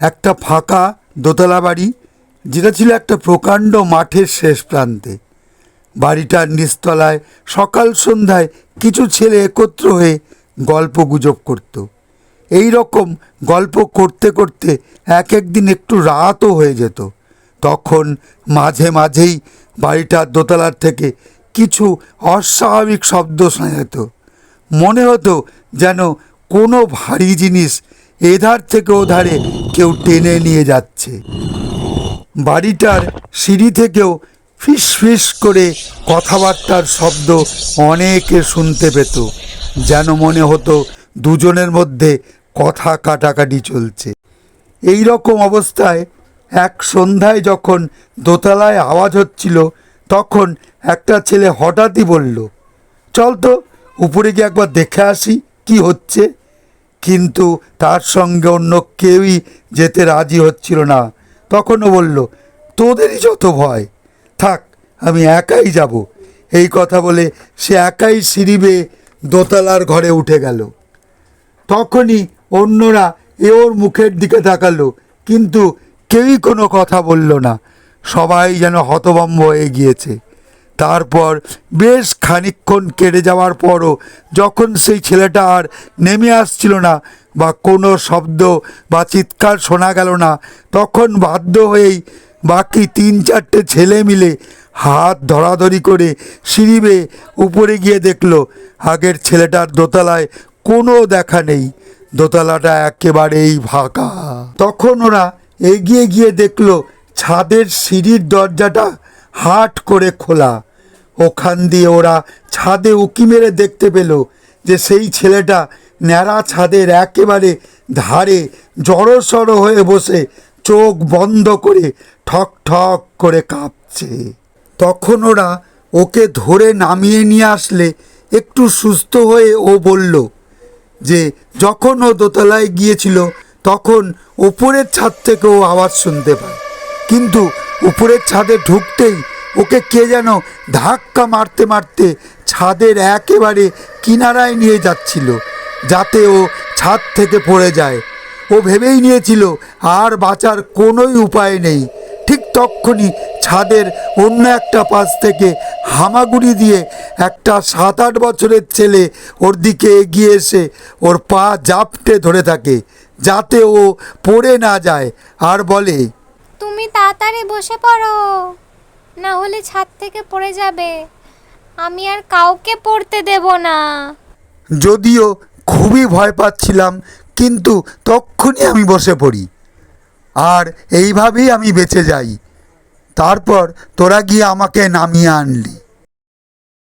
একটা ফাঁকা দোতলা বাড়ি যেটা ছিল একটা প্রকাণ্ড মাঠের শেষ প্রান্তে। বাড়িটার নিচতলায় সকাল সন্ধ্যায় কিছু ছেলে একত্র হয়ে গল্প গুজব করত। এই রকম গল্প করতে করতে এক একদিন একটু রাতও হয়ে যেত। তখন মাঝে মাঝেই বাড়িটার দোতলার থেকে কিছু অস্বাভাবিক শব্দ শোনা যেত। মনে হতো যেন কোনো ভারী জিনিস এধার থেকে ওধারে কেউ টেনে নিয়ে যাচ্ছে। বাড়িটার সিঁড়ি থেকেও ফিস ফিস করে কথাবার্তার শব্দ অনেকে শুনতে পেত, যেন মনে হতো দুজনের মধ্যে কথা কাটাকাটি চলছে। এই রকম অবস্থায় এক সন্ধ্যায় যখন দোতলায় আওয়াজ হচ্ছিল, তখন একটা ছেলে হঠাৎই বলল, চল তো, উপরে গিয়ে একবার দেখে আসি, কি হচ্ছে? কিন্তু তার সঙ্গে অন্য কেউই যেতে রাজি হচ্ছিল না। তখনও বলল, তোদেরই যত ভয়। থাক, আমি একাই যাব। এই কথা বলে সে একাই সিঁড়ি বেয়ে দোতলার ঘরে উঠে গেল। তখনই অন্যরা এ ওর মুখের দিকে তাকালো, কিন্তু কেউই কোনো কথা বলল না। সবাই যেন হতভম্ব হয়ে গিয়েছে। তারপর বেশ খানিকক্ষণ কেটে যাওয়ার পরও যখন সেই ছেলেটা আর নেমে আসছিল না বা কোনো শব্দ বা চিৎকার শোনা গেল না, তখন বাধ্য হয়েই বাকি তিন চারটে ছেলে মিলে হাত ধরাধরি করে সিঁড়ি বেয়ে উপরে গিয়ে দেখল, আগের ছেলেটার দোতলায় কোনো দেখা নেই। দোতলাটা একেবারেই ফাঁকা। তখন ওরা এগিয়ে গিয়ে দেখল, ছাদের সিঁড়ির দরজাটা হাট করে খোলা। ওখান দিয়ে ওরা ছাদে উকি মেরে দেখতে পেল যে সেই ছেলেটা ন্যাড়া ছাদের একেবারে ধারে জড়সড় হয়ে বসে চোখ বন্ধ করে ঠক ঠক করে কাঁপছে। তখন ওরা ওকে ধরে নামিয়ে নিয়ে আসলে একটু সুস্থ হয়ে ও বলল যে, যখন ও দোতলায় গিয়েছিল, তখন উপরের ছাদ থেকে ও আওয়াজ শুনতে পায়। কিন্তু উপরের ছাদে ঢুকতেই ওকে কে যেন ধাক্কা মারতে মারতে ছাদের একেবারে কিনারায় নিয়ে যাচ্ছিল, যাতে ও ছাদ থেকে পড়ে যায়। ও ভেবেই নিয়েছিল, আর বাঁচার কোনোই উপায় নেই। ঠিক তক্ষুনি ছাদের অন্য একটা পাশ থেকে হামাগুড়ি দিয়ে একটা সাত আট বছরের ছেলে ওর দিকে এগিয়ে এসে ওর পা জাপটে ধরে থাকে, যাতে ও পড়ে না যায়, আর বলে, তুমি তাড়াতাড়ি বসে পড়ো। না হলে ছাদ থেকে পড়ে যাবে। আমি আর কাউকে পড়তে দেব না। যদিও খুবই ভয় পাচ্ছিলাম, কিন্তু তক্ষুনি আমি বসে পড়ি। আর এইভাবেই আমি বেঁচে যাই। তারপর তোরা গিয়ে আমাকে নামিয়ে আনলি।